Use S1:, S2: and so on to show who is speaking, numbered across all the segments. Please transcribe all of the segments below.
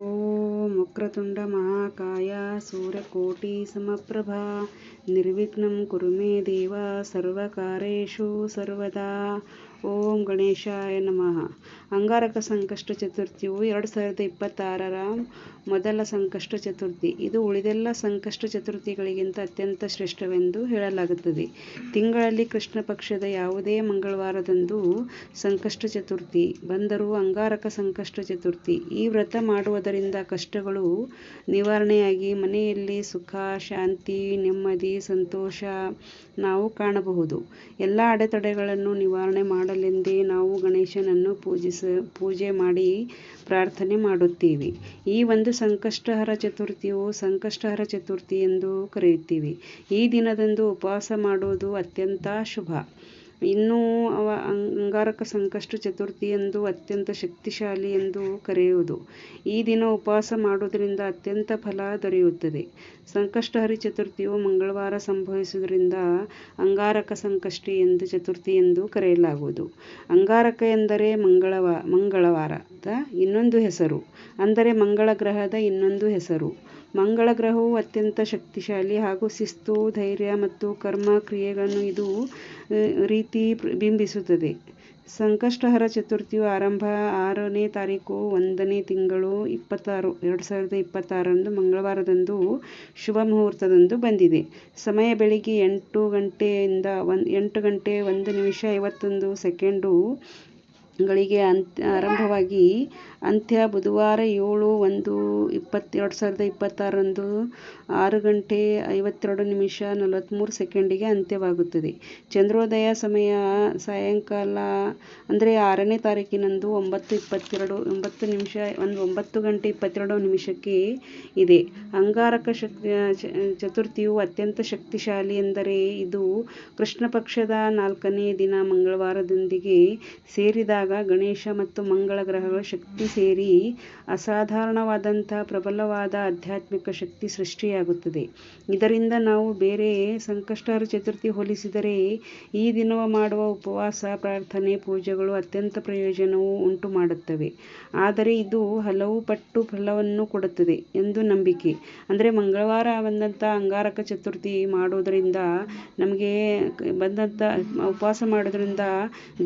S1: ఓం ఉగ్రతుండ మహాకాయ సూర్యకోటి సమప్రభ निर्विघ्नं कुरु मे देव सर्वकार्येषु सर्वदा ಓಂ ಗಣೇಶಾಯ ನಮಃ ಅಂಗಾರಕ ಸಂಕಷ್ಟ ಚತುರ್ಥಿಯು ಎರಡು ಸಾವಿರದ ಇಪ್ಪತ್ತಾರರ ಮೊದಲ ಸಂಕಷ್ಟ ಚತುರ್ಥಿ ಇದು ಉಳಿದೆಲ್ಲ ಸಂಕಷ್ಟ ಚತುರ್ಥಿಗಳಿಗಿಂತ ಅತ್ಯಂತ ಶ್ರೇಷ್ಠವೆಂದು ಹೇಳಲಾಗುತ್ತದೆ ತಿಂಗಳಲ್ಲಿ ಕೃಷ್ಣ ಪಕ್ಷದ ಯಾವುದೇ ಮಂಗಳವಾರದಂದು ಸಂಕಷ್ಟ ಚತುರ್ಥಿ ಬಂದರೂ ಅಂಗಾರಕ ಸಂಕಷ್ಟ ಚತುರ್ಥಿ ಈ ವ್ರತ ಮಾಡುವುದರಿಂದ ಕಷ್ಟಗಳು ನಿವಾರಣೆಯಾಗಿ ಮನೆಯಲ್ಲಿ ಸುಖ ಶಾಂತಿ ನೆಮ್ಮದಿ ಸಂತೋಷ ನಾವು ಕಾಣಬಹುದು. ಎಲ್ಲ ಅಡೆತಡೆಗಳನ್ನು ನಿವಾರಣೆ ಮಾಡಲೆಂದೇ ನಾವು ಗಣೇಶನನ್ನು ಪೂಜಿಸ, ಪೂಜೆ ಮಾಡಿ ಪ್ರಾರ್ಥನೆ ಮಾಡುತ್ತೇವೆ. ಈ ಒಂದು ಸಂಕಷ್ಟಹರ ಚತುರ್ಥಿಯು ಸಂಕಷ್ಟಹರ ಚತುರ್ಥಿ ಎಂದು ಕರೆಯುತ್ತೀವಿ. ಈ ದಿನದಂದು ಉಪವಾಸ ಮಾಡುವುದು ಅತ್ಯಂತ ಶುಭ. ಇನ್ನೂ ಅವ ಅಂಗಾರಕ ಸಂಕಷ್ಟ ಚತುರ್ಥಿ ಎಂದು ಅತ್ಯಂತ ಶಕ್ತಿಶಾಲಿ ಎಂದು ಕರೆಯುವುದು. ಈ ದಿನ ಉಪವಾಸ ಮಾಡುವುದರಿಂದ ಅತ್ಯಂತ ಫಲ ದೊರೆಯುತ್ತದೆ. ಸಂಕಷ್ಟಹರಿ ಚತುರ್ಥಿಯು ಮಂಗಳವಾರ ಸಂಭವಿಸುವುದರಿಂದ ಅಂಗಾರಕ ಸಂಕಷ್ಟಿ ಎಂದು ಚತುರ್ಥಿ ಎಂದು ಕರೆಯಲಾಗುವುದು. ಅಂಗಾರಕ ಎಂದರೆ ಮಂಗಳವಾರ ಮಂಗಳವಾರದ ಇನ್ನೊಂದು ಹೆಸರು, ಅಂದರೆ ಮಂಗಳ ಗ್ರಹದ ಇನ್ನೊಂದು ಹೆಸರು. ಮಂಗಳ ಗ್ರಹವು ಅತ್ಯಂತ ಶಕ್ತಿಶಾಲಿ ಹಾಗೂ ಶಿಸ್ತು, ಧೈರ್ಯ ಮತ್ತು ಕರ್ಮ ಕ್ರಿಯೆಗಳನ್ನು ಇದು ರೀತಿ ಬಿಂಬಿಸುತ್ತದೆ. ಸಂಕಷ್ಟಹರ ಚತುರ್ಥಿಯು ಆರಂಭ ಆರನೇ ತಾರೀಕು ಒಂದನೇ ತಿಂಗಳು ಇಪ್ಪತ್ತಾರು, ಎರಡು ಸಾವಿರದ ಇಪ್ಪತ್ತಾರರಂದು ಮಂಗಳವಾರದಂದು ಶುಭ ಮುಹೂರ್ತದಂದು ಬಂದಿದೆ. ಸಮಯ ಬೆಳಿಗ್ಗೆ ಎಂಟು ಗಂಟೆಯಿಂದ ಒಂದು, ಎಂಟು ಗಂಟೆ ಒಂದು ನಿಮಿಷ ಐವತ್ತೊಂದು ಸೆಕೆಂಡು ಗಳಿಗೆ ಅಂತ್ಯ, ಆರಂಭವಾಗಿ ಅಂತ್ಯ ಬುಧವಾರ ಏಳು ಒಂದು ಇಪ್ಪತ್ತೆರಡು ಸಾವಿರದ ಇಪ್ಪತ್ತಾರರಂದು ಆರು ಗಂಟೆ ಐವತ್ತೆರಡು ನಿಮಿಷ ನಲವತ್ತ್ಮೂರು ಸೆಕೆಂಡಿಗೆ ಅಂತ್ಯವಾಗುತ್ತದೆ. ಚಂದ್ರೋದಯ ಸಮಯ ಸಾಯಂಕಾಲ, ಅಂದರೆ ಆರನೇ ತಾರೀಕಿನಂದು ಒಂಬತ್ತು ಇಪ್ಪತ್ತೆರಡು, ಒಂಬತ್ತು ನಿಮಿಷ, ಒಂದು ಒಂಬತ್ತು ಗಂಟೆ ಇಪ್ಪತ್ತೆರಡು ನಿಮಿಷಕ್ಕೆ ಇದೆ. ಅಂಗಾರಕ ಶಕ್ತಿ ಚತುರ್ಥಿಯು ಅತ್ಯಂತ ಶಕ್ತಿಶಾಲಿ ಎಂದರೆ ಇದು ಕೃಷ್ಣ ಪಕ್ಷದ ನಾಲ್ಕನೇ ದಿನ ಮಂಗಳವಾರದೊಂದಿಗೆ ಸೇರಿದಾಗ ಗಣೇಶ ಮತ್ತು ಮಂಗಳ ಗ್ರಹಗಳ ಶಕ್ತಿ ಸೇರಿ ಅಸಾಧಾರಣವಾದಂಥ ಪ್ರಬಲವಾದ ಆಧ್ಯಾತ್ಮಿಕ ಶಕ್ತಿ ಸೃಷ್ಟಿಯಾಗುತ್ತದೆ. ಇದರಿಂದ ನಾವು ಬೇರೆ ಸಂಕಷ್ಟಹರ ಚತುರ್ಥಿ ಹೋಲಿಸಿದರೆ ಈ ದಿನವ ಮಾಡುವ ಉಪವಾಸ, ಪ್ರಾರ್ಥನೆ, ಪೂಜೆಗಳು ಅತ್ಯಂತ ಪ್ರಯೋಜನವು ಉಂಟು ಮಾಡುತ್ತವೆ. ಆದರೆ ಇದು ಹಲವು ಪಟ್ಟು ಫಲವನ್ನು ಕೊಡುತ್ತದೆ ಎಂದು ನಂಬಿಕೆ. ಅಂದರೆ ಮಂಗಳವಾರ ಬಂದಂಥ ಅಂಗಾರಕ ಚತುರ್ಥಿ ಮಾಡುವುದರಿಂದ ನಮಗೆ ಬಂದಂಥ ಉಪವಾಸ ಮಾಡೋದ್ರಿಂದ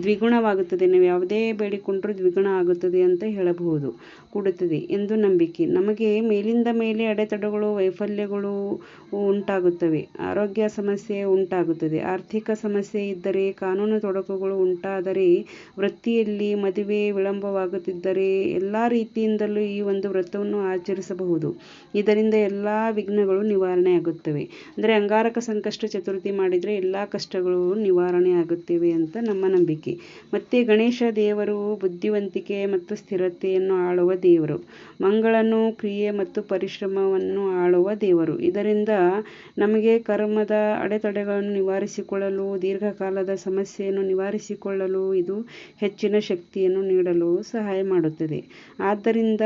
S1: ದ್ವಿಗುಣವಾಗುತ್ತದೆ. ನಾವು ಯಾವುದೇ ಬೇಡಿಕೊಂಡರೂ ದ್ವಿಗುಣ ಆಗುತ್ತದೆ ಅಂತ ಹೇಳಬಹುದು. ಕೊಡುತ್ತದೆ. ಎಂದು ನಂಬಿಕೆ. ನಮಗೆ ಮೇಲಿಂದ ಮೇಲೆ ಅಡೆತಡೆಗಳು, ವೈಫಲ್ಯಗಳು ಉಂಟಾಗುತ್ತವೆ. ಆರೋಗ್ಯ ಸಮಸ್ಯೆ ಉಂಟಾಗುತ್ತದೆ. ಆರ್ಥಿಕ ಸಮಸ್ಯೆ ಇದ್ದರೆ, ಕಾನೂನು ತೊಡಕುಗಳು ಉಂಟಾದರೆ, ವೃತ್ತಿಯಲ್ಲಿ ಮದುವೆ ವಿಳಂಬವಾಗುತ್ತಿದ್ದರೆ ಎಲ್ಲ ರೀತಿಯಿಂದಲೂ ಈ ಒಂದು ವ್ರತವನ್ನು ಆಚರಿಸಬಹುದು. ಇದರಿಂದ ಎಲ್ಲ ವಿಘ್ನಗಳು ನಿವಾರಣೆ ಆಗುತ್ತವೆ ಅಂದರೆ ಅಂಗಾರಕ ಸಂಕಷ್ಟ ಚತುರ್ಥಿ ಮಾಡಿದರೆ ಎಲ್ಲ ಕಷ್ಟಗಳು ನಿವಾರಣೆ ಆಗುತ್ತವೆ ಅಂತ ನಮ್ಮ ನಂಬಿಕೆ. ಮತ್ತು ಗಣೇಶ ದೇವರು, ಬುದ್ಧಿವಂತಿಕೆ ಮತ್ತು ಸ್ಥಿರತೆಯನ್ನು ಆಳುವ ದೇವರು. ಮಂಗಳನು ಕ್ರಿಯೆ ಮತ್ತು ಪರಿಶ್ರಮವನ್ನು ಆಳುವ ದೇವರು. ಇದರಿಂದ ನಮಗೆ ಕರ್ಮದ ಅಡೆತಡೆಗಳನ್ನು ನಿವಾರಿಸಿಕೊಳ್ಳಲು, ದೀರ್ಘಕಾಲದ ಸಮಸ್ಯೆಯನ್ನು ನಿವಾರಿಸಿಕೊಳ್ಳಲು ಇದು ಹೆಚ್ಚಿನ ಶಕ್ತಿಯನ್ನು ನೀಡಲು ಸಹಾಯ ಮಾಡುತ್ತದೆ. ಆದ್ದರಿಂದ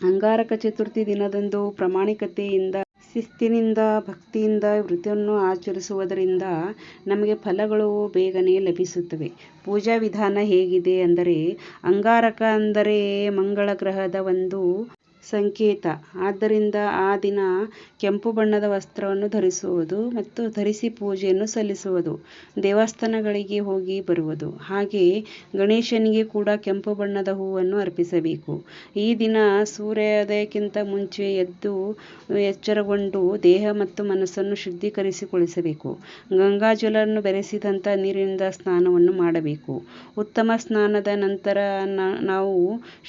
S1: ಅಂಗಾರಕ ಚತುರ್ಥಿ ದಿನದಂದು ಪ್ರಾಮಾಣಿಕತೆಯಿಂದ ಶಿಸ್ತಿನಿಂದ, ಭಕ್ತಿಯಿಂದ ವೃತ್ತಿಯನ್ನು ಆಚರಿಸುವುದರಿಂದ ನಮಗೆ ಫಲಗಳು ಬೇಗನೆ ಲಭಿಸುತ್ತವೆ. ಪೂಜಾ ವಿಧಾನ ಹೇಗಿದೆ ಅಂದರೆ, ಅಂಗಾರಕ ಅಂದರೆ ಮಂಗಳ ಗ್ರಹದ ಒಂದು ಸಂಕೇತ. ಆದ್ದರಿಂದ ಆ ದಿನ ಕೆಂಪು ಬಣ್ಣದ ವಸ್ತ್ರವನ್ನು ಧರಿಸುವುದು ಮತ್ತು ಧರಿಸಿ ಪೂಜೆಯನ್ನು ಸಲ್ಲಿಸುವುದು, ದೇವಸ್ಥಾನಗಳಿಗೆ ಹೋಗಿ ಬರುವುದು. ಹಾಗೆ ಗಣೇಶನಿಗೆ ಕೂಡ ಕೆಂಪು ಬಣ್ಣದ ಹೂವನ್ನು ಅರ್ಪಿಸಬೇಕು. ಈ ದಿನ ಸೂರ್ಯೋದಯಕ್ಕಿಂತ ಮುಂಚೆ ಎದ್ದು ಎಚ್ಚರಗೊಂಡು ದೇಹ ಮತ್ತು ಮನಸ್ಸನ್ನು ಶುದ್ಧೀಕರಿಸಿಕೊಳ್ಳಿಸಬೇಕು ಗಂಗಾಜಲವನ್ನು ಬೆರೆಸಿದಂಥ ನೀರಿನಿಂದ ಸ್ನಾನವನ್ನು ಮಾಡಬೇಕು. ಉತ್ತಮ ಸ್ನಾನದ ನಂತರ ನಾವು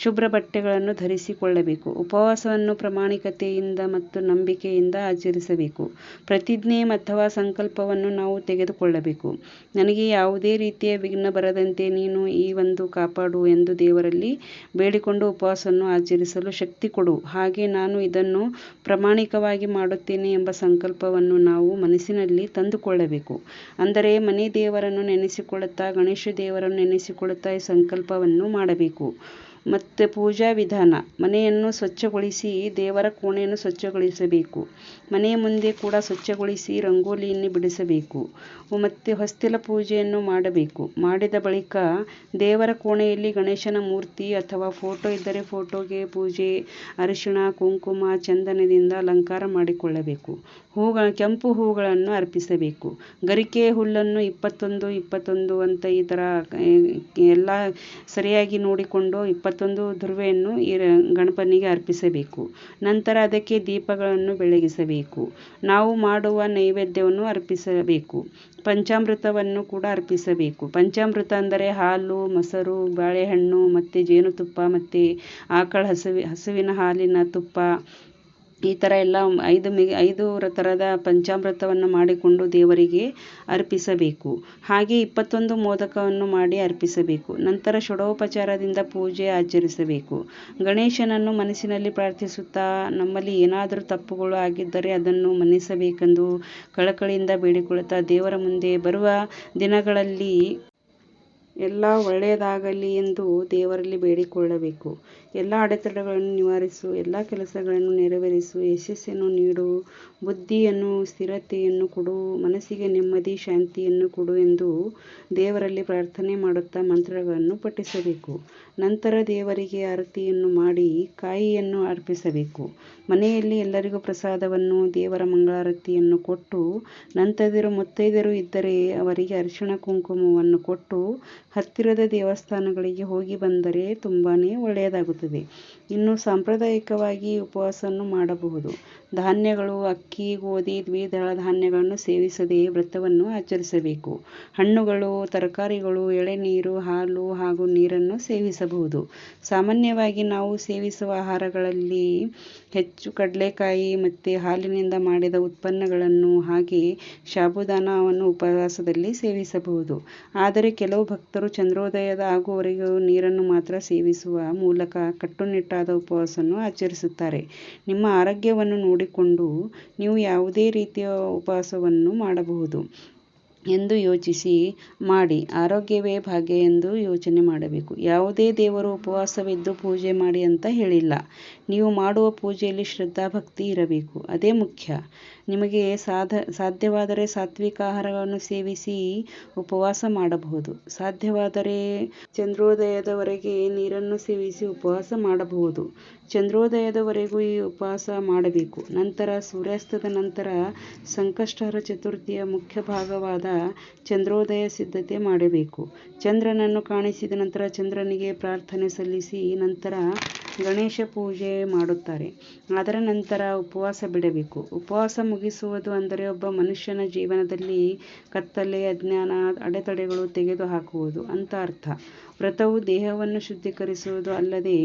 S1: ಶುಭ್ರ ಬಟ್ಟೆಗಳನ್ನು ಧರಿಸಿಕೊಳ್ಳಬೇಕು. ಉಪವಾಸವನ್ನು ಪ್ರಾಮಾಣಿಕತೆಯಿಂದ ಮತ್ತು ನಂಬಿಕೆಯಿಂದ ಆಚರಿಸಬೇಕು. ಪ್ರತಿಜ್ಞೆ ಅಥವಾ ಸಂಕಲ್ಪವನ್ನು ನಾವು ತೆಗೆದುಕೊಳ್ಳಬೇಕು. ನನಗೆ ಯಾವುದೇ ರೀತಿಯ ವಿಘ್ನ ಬರದಂತೆ ನೀನು ಈ ಒಂದು ಕಾಪಾಡು ಎಂದು ದೇವರಲ್ಲಿ ಬೇಡಿಕೊಂಡು ಉಪವಾಸವನ್ನು ಆಚರಿಸಲು ಶಕ್ತಿ ಕೊಡು. ಹಾಗೆ ನಾನು ಇದನ್ನು ಪ್ರಾಮಾಣಿಕವಾಗಿ ಮಾಡುತ್ತೇನೆ ಎಂಬ ಸಂಕಲ್ಪವನ್ನು ನಾವು ಮನಸ್ಸಿನಲ್ಲಿ ತಂದುಕೊಳ್ಳಬೇಕು. ಅಂದರೆ ಮನೆ ದೇವರನ್ನು ನೆನೆಸಿಕೊಳ್ಳುತ್ತಾ ಗಣೇಶ ದೇವರನ್ನು ನೆನೆಸಿಕೊಳ್ಳುತ್ತಾ ಈ ಸಂಕಲ್ಪವನ್ನು ಮಾಡಬೇಕು. ಮತ್ತು ಪೂಜಾ ವಿಧಾನ. ಮನೆಯನ್ನು ಸ್ವಚ್ಛಗೊಳಿಸಿ ದೇವರ ಕೋಣೆಯನ್ನು ಸ್ವಚ್ಛಗೊಳಿಸಬೇಕು. ಮನೆಯ ಮುಂದೆ ಕೂಡ ಸ್ವಚ್ಛಗೊಳಿಸಿ ರಂಗೋಲಿಯನ್ನು ಬಿಡಿಸಬೇಕು. ಮತ್ತು ಹೊಸ್ತಿಲ ಪೂಜೆಯನ್ನು ಮಾಡಬೇಕು. ಮಾಡಿದ ಬಳಿಕ ದೇವರ ಕೋಣೆಯಲ್ಲಿ ಗಣೇಶನ ಮೂರ್ತಿ ಅಥವಾ ಫೋಟೋ ಇದ್ದರೆ ಫೋಟೋಗೆ ಪೂಜೆ, ಅರಿಶಿಣ, ಕುಂಕುಮ, ಚಂದನದಿಂದ ಅಲಂಕಾರ ಮಾಡಿಕೊಳ್ಳಬೇಕು. ಹೂಗಳ ಕೆಂಪು ಹೂಗಳನ್ನು ಅರ್ಪಿಸಬೇಕು. ಗರಿಕೆ ಹುಲ್ಲನ್ನು ಇಪ್ಪತ್ತೊಂದು ಇಪ್ಪತ್ತೊಂದು ಅಂತ ಈ ಥರ ಎಲ್ಲ ಸರಿಯಾಗಿ ನೋಡಿಕೊಂಡು ಇಪ್ಪತ್ತೊಂದು ಧ್ರುವೆಯನ್ನು ಈ ಗಣಪನಿಗೆ ಅರ್ಪಿಸಬೇಕು. ನಂತರ ಅದಕ್ಕೆ ದೀಪಗಳನ್ನು ಬೆಳಗಿಸಬೇಕು. ನಾವು ಮಾಡುವ ನೈವೇದ್ಯವನ್ನು ಅರ್ಪಿಸಬೇಕು. ಪಂಚಾಮೃತವನ್ನು ಕೂಡ ಅರ್ಪಿಸಬೇಕು. ಪಂಚಾಮೃತ ಅಂದರೆ ಹಾಲು, ಮೊಸರು, ಬಾಳೆಹಣ್ಣು, ಮತ್ತು ಜೇನುತುಪ್ಪ, ಮತ್ತು ಆಕಳ ಹಸುವಿ, ಹಸುವಿನ ಹಾಲಿನ ತುಪ್ಪ ಈ ಥರ ಎಲ್ಲ ಐದು ಮಿ ಐದು ಥರದ ಪಂಚಾಮೃತವನ್ನು ಮಾಡಿಕೊಂಡು ದೇವರಿಗೆ ಅರ್ಪಿಸಬೇಕು. ಹಾಗೆ ಇಪ್ಪತ್ತೊಂದು ಮೋದಕವನ್ನು ಮಾಡಿ ಅರ್ಪಿಸಬೇಕು. ನಂತರ ಷಡೋಪಚಾರದಿಂದ ಪೂಜೆ ಆಚರಿಸಬೇಕು. ಗಣೇಶನನ್ನು ಮನಸ್ಸಿನಲ್ಲಿ ಪ್ರಾರ್ಥಿಸುತ್ತಾ ನಮ್ಮಲ್ಲಿ ಏನಾದರೂ ತಪ್ಪುಗಳು ಆಗಿದ್ದರೆ ಅದನ್ನು ಮನ್ನಿಸಬೇಕೆಂದು ಕಳಕಳಿಯಿಂದ ಬೇಡಿಕೊಳ್ಳುತ್ತಾ ದೇವರ ಮುಂದೆ ಬರುವ ದಿನಗಳಲ್ಲಿ ಎಲ್ಲ ಒಳ್ಳೆಯದಾಗಲಿ ಎಂದು ದೇವರಲ್ಲಿ ಬೇಡಿಕೊಳ್ಳಬೇಕು. ಎಲ್ಲ ಅಡೆತಡೆಗಳನ್ನು ನಿವಾರಿಸು, ಎಲ್ಲ ಕೆಲಸಗಳನ್ನು ನೆರವೇರಿಸು, ಯಶಸ್ಸನ್ನು ನೀಡು, ಬುದ್ಧಿಯನ್ನು, ಸ್ಥಿರತೆಯನ್ನು ಕೊಡು, ಮನಸ್ಸಿಗೆ ನೆಮ್ಮದಿ, ಶಾಂತಿಯನ್ನು ಕೊಡು ಎಂದು ದೇವರಲ್ಲಿ ಪ್ರಾರ್ಥನೆ ಮಾಡುತ್ತಾ ಮಂತ್ರಗಳನ್ನು ಪಠಿಸಬೇಕು. ನಂತರ ದೇವರಿಗೆ ಆರತಿಯನ್ನು ಮಾಡಿ ಕಾಯಿಯನ್ನು ಅರ್ಪಿಸಬೇಕು. ಮನೆಯಲ್ಲಿ ಎಲ್ಲರಿಗೂ ಪ್ರಸಾದವನ್ನು, ದೇವರ ಮಂಗಳಾರತಿಯನ್ನು ಕೊಟ್ಟು ನಂತರದಿರು ಮುತ್ತೈದರು ಇದ್ದರೆ ಅವರಿಗೆ ಅರಿಶಿಣ ಕುಂಕುಮವನ್ನು ಕೊಟ್ಟು, ಹತ್ತಿರದ ದೇವಸ್ಥಾನಗಳಿಗೆ ಹೋಗಿ ಬಂದರೆ ತುಂಬಾ ಒಳ್ಳೆಯದಾಗುತ್ತದೆ. ಇನ್ನು ಸಾಂಪ್ರದಾಯಿಕವಾಗಿ ಉಪವಾಸವನ್ನು ಮಾಡಬಹುದು. ಧಾನ್ಯಗಳು, ಅಕ್ಕಿ, ಗೋಧಿ, ದ್ವಿದಳ ಧಾನ್ಯಗಳನ್ನು ಸೇವಿಸದೆ ವ್ರತವನ್ನು ಆಚರಿಸಬೇಕು. ಹಣ್ಣುಗಳು, ತರಕಾರಿಗಳು, ಎಳೆನೀರು, ಹಾಲು ಹಾಗೂ ನೀರನ್ನು ಸೇವಿಸಬಹುದು. ಸಾಮಾನ್ಯವಾಗಿ ನಾವು ಸೇವಿಸುವ ಆಹಾರಗಳಲ್ಲಿ ಹೆಚ್ಚು ಕಡಲೆಕಾಯಿ ಮತ್ತು ಹಾಲಿನಿಂದ ಮಾಡಿದ ಉತ್ಪನ್ನಗಳನ್ನು ಹಾಗೆ ಶಾಬುದಾನವನ್ನು ಉಪವಾಸದಲ್ಲಿ ಸೇವಿಸಬಹುದು. ಆದರೆ ಕೆಲವು ಭಕ್ತರು ಚಂದ್ರೋದಯದ ಆಗುವವರೆಗೂ ನೀರನ್ನು ಮಾತ್ರ ಸೇವಿಸುವ ಮೂಲಕ ಕಟ್ಟುನಿಟ್ಟಾದ ಉಪವಾಸವನ್ನು ಆಚರಿಸುತ್ತಾರೆ. ನಿಮ್ಮ ಆರೋಗ್ಯವನ್ನು ನೋಡಿಕೊಂಡು ನೀವು ಯಾವುದೇ ರೀತಿಯ ಉಪವಾಸವನ್ನು ಮಾಡಬಹುದು. ಎಂದು ಯೋಚಿಸಿ ಮಾಡಿ, ಆರೋಗ್ಯವೇ ಭಾಗ್ಯ ಎಂದು ಯೋಚನೆ ಮಾಡಬೇಕು. ಯಾವುದೇ ದೇವರು ಉಪವಾಸವಿದ್ದು ಪೂಜೆ ಮಾಡಿ ಅಂತ ಹೇಳಿಲ್ಲ. ನೀವು ಮಾಡುವ ಪೂಜೆಯಲ್ಲಿ ಶ್ರದ್ಧಾಭಕ್ತಿ ಇರಬೇಕು. ಅದೇ ಮುಖ್ಯ. ನಿಮಗೆ ಸಾಧ, ಸಾಧ್ಯವಾದರೆ ಸಾತ್ವಿಕ ಆಹಾರಗಳನ್ನು ಸೇವಿಸಿ ಉಪವಾಸ ಮಾಡಬಹುದು. ಸಾಧ್ಯವಾದರೆ ಚಂದ್ರೋದಯದವರೆಗೆ ನೀರನ್ನು ಸೇವಿಸಿ ಉಪವಾಸ ಮಾಡಬಹುದು. ಚಂದ್ರೋದಯದವರೆಗೂ ಈ ಉಪವಾಸ ಮಾಡಬೇಕು. ನಂತರ ಸೂರ್ಯಾಸ್ತದ ನಂತರ ಸಂಕಷ್ಟಹರ ಚತುರ್ಥಿಯ ಮುಖ್ಯ ಭಾಗವಾದ ಚಂದ್ರೋದಯ ಸಿದ್ಧತೆ ಮಾಡಬೇಕು. ಚಂದ್ರನನ್ನು ಕಾಣಿಸಿದ ನಂತರ ಚಂದ್ರನಿಗೆ ಪ್ರಾರ್ಥನೆ ಸಲ್ಲಿಸಿ ನಂತರ ಗಣೇಶ ಪೂಜೆ ಮಾಡುತ್ತಾರೆ. ಅದರ ನಂತರ ಉಪವಾಸ ಬಿಡಬೇಕು. ಉಪವಾಸ ಮುಗಿಸುವುದು ಅಂದರೆ ಒಬ್ಬ ಮನುಷ್ಯನ ಜೀವನದಲ್ಲಿ ಕತ್ತಲೆ, ಅಜ್ಞಾನ, ಅಡೆತಡೆಗಳು ತೆಗೆದುಹಾಕುವುದು ಅಂತ ಅರ್ಥ. ವ್ರತವು ದೇಹವನ್ನು ಶುದ್ಧೀಕರಿಸುವುದು ಅಲ್ಲದೆ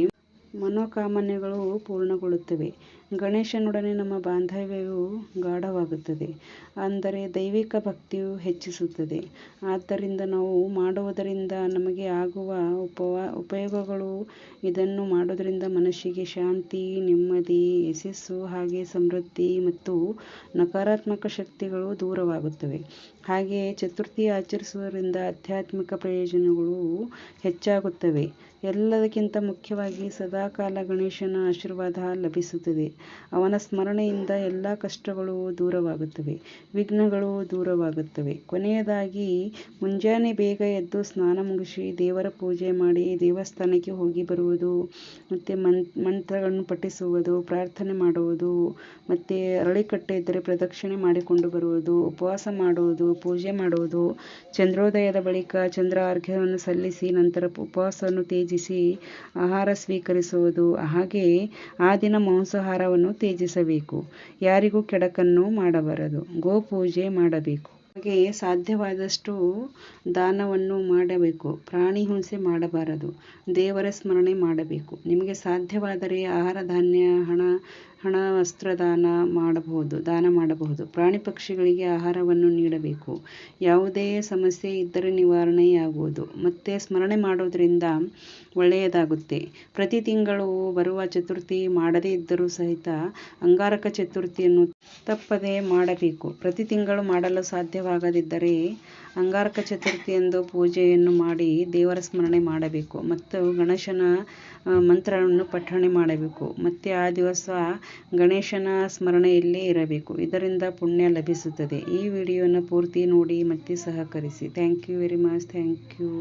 S1: ಮನೋಕಾಮನೆಗಳು ಪೂರ್ಣಗೊಳ್ಳುತ್ತವೆ. ಗಣೇಶನೊಡನೆ ನಮ್ಮ ಬಾಂಧವ್ಯವು ಗಾಢವಾಗುತ್ತದೆ. ಅಂದರೆ ದೈವಿಕ ಭಕ್ತಿಯು ಹೆಚ್ಚಿಸುತ್ತದೆ. ಆದ್ದರಿಂದ ನಾವು ಮಾಡುವುದರಿಂದ ನಮಗೆ ಆಗುವ ಉಪವಾ, ಉಪಯೋಗಗಳು ಇದನ್ನು ಮಾಡೋದರಿಂದ ಮನಸ್ಸಿಗೆ ಶಾಂತಿ, ನೆಮ್ಮದಿ, ಯಶಸ್ಸು, ಹಾಗೆ ಸಮೃದ್ಧಿ ಮತ್ತು ನಕಾರಾತ್ಮಕ ಶಕ್ತಿಗಳು ದೂರವಾಗುತ್ತವೆ. ಹಾಗೆಯೇ ಚತುರ್ಥಿ ಆಚರಿಸುವುದರಿಂದ ಆಧ್ಯಾತ್ಮಿಕ ಪ್ರಯೋಜನಗಳು ಹೆಚ್ಚಾಗುತ್ತವೆ. ಎಲ್ಲದಕ್ಕಿಂತ ಮುಖ್ಯವಾಗಿ ಸದಾಕಾಲ ಗಣೇಶನ ಆಶೀರ್ವಾದ ಲಭಿಸುತ್ತದೆ. ಅವನ ಸ್ಮರಣೆಯಿಂದ ಎಲ್ಲ ಕಷ್ಟಗಳು ದೂರವಾಗುತ್ತವೆ. ವಿಘ್ನಗಳು ದೂರವಾಗುತ್ತವೆ. ಕೊನೆಯದಾಗಿ, ಮುಂಜಾನೆ ಬೇಗ ಎದ್ದು ಸ್ನಾನ ಮುಗಿಸಿ ದೇವರ ಪೂಜೆ ಮಾಡಿ ದೇವಸ್ಥಾನಕ್ಕೆ ಹೋಗಿ ಬರುವುದು, ಮತ್ತು ಮಂತ್ರಗಳನ್ನು ಪಠಿಸುವುದು, ಪ್ರಾರ್ಥನೆ ಮಾಡುವುದು, ಮತ್ತು ಅರಳಿಕಟ್ಟೆ ಇದ್ದರೆ ಪ್ರದಕ್ಷಿಣೆ ಮಾಡಿಕೊಂಡು ಬರುವುದು, ಉಪವಾಸ ಮಾಡುವುದು ಪೂಜೆ ಮಾಡುವುದು. ಚಂದ್ರೋದಯದ ಬಳಿಕ ಚಂದ್ರ ಅರ್ಘ್ಯವನ್ನು ಸಲ್ಲಿಸಿ ನಂತರ ಉಪವಾಸವನ್ನು ತ್ಯಜಿಸಿ ಆಹಾರ ಸ್ವೀಕರಿಸುವುದು. ಹಾಗೆ ಆ ದಿನ ಮಾಂಸಾಹಾರವನ್ನು ತ್ಯಜಿಸಬೇಕು. ಯಾರಿಗೂ ಕೆಡಕನ್ನು ಮಾಡಬಾರದು. ಗೋಪೂಜೆ ಮಾಡಬೇಕು. ಹಾಗೆ ಸಾಧ್ಯವಾದಷ್ಟು ದಾನವನ್ನು ಮಾಡಬೇಕು. ಪ್ರಾಣಿ ಹಿಂಸೆ ಮಾಡಬಾರದು. ದೇವರ ಸ್ಮರಣೆ ಮಾಡಬೇಕು. ನಿಮಗೆ ಸಾಧ್ಯವಾದರೆ ಆಹಾರ, ಧಾನ್ಯ, ಹಣ ಹಣ, ವಸ್ತ್ರದಾನ ಮಾಡಬಹುದು, ದಾನ ಮಾಡಬಹುದು. ಪ್ರಾಣಿ ಪಕ್ಷಿಗಳಿಗೆ ಆಹಾರವನ್ನು ನೀಡಬೇಕು. ಯಾವುದೇ ಸಮಸ್ಯೆ ಇದ್ದರೆ ನಿವಾರಣೆಯಾಗುವುದು. ಮತ್ತೆ ಸ್ಮರಣೆ ಮಾಡೋದ್ರಿಂದ ಒಳ್ಳೆಯದಾಗುತ್ತೆ. ಪ್ರತಿ ತಿಂಗಳು ಬರುವ ಚತುರ್ಥಿ ಮಾಡದೇ ಇದ್ದರೂ ಸಹಿತ ಅಂಗಾರಕ ಚತುರ್ಥಿಯನ್ನು ತಪ್ಪದೆ ಮಾಡಬೇಕು. ಪ್ರತಿ ತಿಂಗಳು ಮಾಡಲು ಸಾಧ್ಯವಾಗದಿದ್ದರೆ ಅಂಗಾರಕ ಚತುರ್ಥಿಯಂದು ಪೂಜೆಯನ್ನು ಮಾಡಿ ದೇವರ ಸ್ಮರಣೆ ಮಾಡಬೇಕು. ಮತ್ತು ಗಣೇಶನ ಮಂತ್ರವನ್ನು ಪಠಣೆ ಮಾಡಬೇಕು. ಮತ್ತು ಆ ದಿವಸ ಗಣೇಶನ ಸ್ಮರಣೆಯಲ್ಲೇ ಇರಬೇಕು. ಇದರಿಂದ ಪುಣ್ಯ ಲಭಿಸುತ್ತದೆ. ಈ ವಿಡಿಯೋನ ಪೂರ್ತಿ ನೋಡಿ ಮತ್ತೆ ಸಹಕರಿಸಿ. Thank you very much thank you